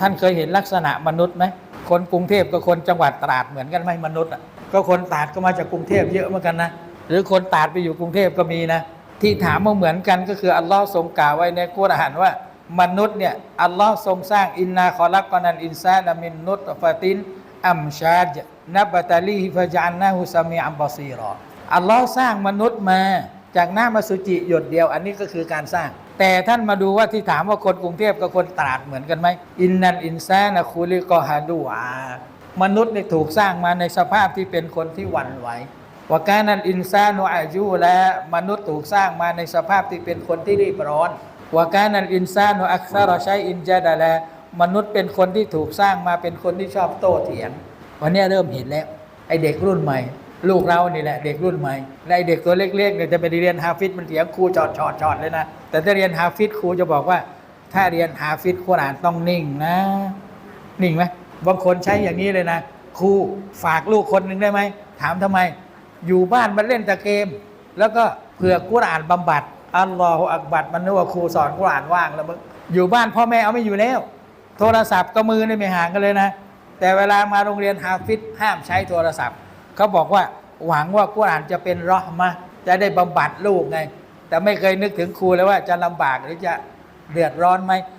ท่านเคยเห็นลักษณะมนุษย์ไหมคนกรุงเทพกับคนจังหวัดตราดเหมือนกันไหมมนุษย์อะก็คนตราดก็มาจากกรุงเทพเยอะเหมือนกันนะหรือคนตราดไปอยู่กรุงเทพก็มีนะที่ถามมาเหมือนกันก็คืออัลลอฮ์ทรงกล่าวไว้ในกุรอานว่ามนุษย์เนี่ยอัลลอฮ์ทรงสร้างอินนาคอลักกอนันอินซาลมินนุตฟะตินอัมชาจนับตะลีฮิฟะจันนาฮุสมีอัมบอซีรออัลลอฮ์สร้างมนุษย์มา จากหน้ามาสุจิหยดเดียว อันนี้ก็คือการสร้าง แต่ท่านมาดูว่าที่ถามว่าคนกรุงเทพกับคนตราดเหมือนกันไหมอินนันอินซานะคูลิกอฮาดูอามนุษย์เนี่ยถูกสร้างมาในสภาพที่เป็นคนที่หวั่นไหวว่าการนันอินซานุอายุและมนุษย์ถูกสร้างมาในสภาพที่เป็นคนที่รีบร้อนว่าการนันอินซานุอักษรใช้อินจาดาแลมนุษย์เป็นคนที่ถูกสร้างมาเป็นคนที่ชอบโต้เถียง วันนี้เริ่มเห็นแล้วไอเด็กรุ่นใหม่ ลูกเรานี่แหละเด็กรุ่นใหม่และไอเด็กตัวเล็กๆเนี่ยจะไปเรียนฮาฟิดมันเถียงครูจอดจอดจอดเลยนะ แต่ถ้าเรียนฮาฟิดครูจะบอกว่า ถ้าเรียนฮาฟิดคุรอ่านต้องนิ่งนะ นิ่งไหมบางคนใช้อย่างนี้เลยนะครูฝากลูกคนหนึ่งได้ไหมถามทำไม อยู่บ้านมันเล่นแต่เกม แล้วก็เผื่อกุรอ่านบำบัดอัลลอฮฺอักบัดมันนึกว่าครูสอนกุรอ่านว่างแล้วมึงอยู่บ้านพ่อแม่เอาไม่อยู่แล้ว โทรศัพท์กับมือนี่ไม่ห่างกันเลยนะ แต่เวลามาโรงเรียนฮาฟิดห้ามใช้โทรศัพท์ เขาบอกว่าหวังว่ากุรอานจะเป็นรอห์มะจะได้บำบัดลูกไง แต่ไม่เคยนึกถึงครูเลยว่าจะลำบากหรือจะเดือดร้อนไหม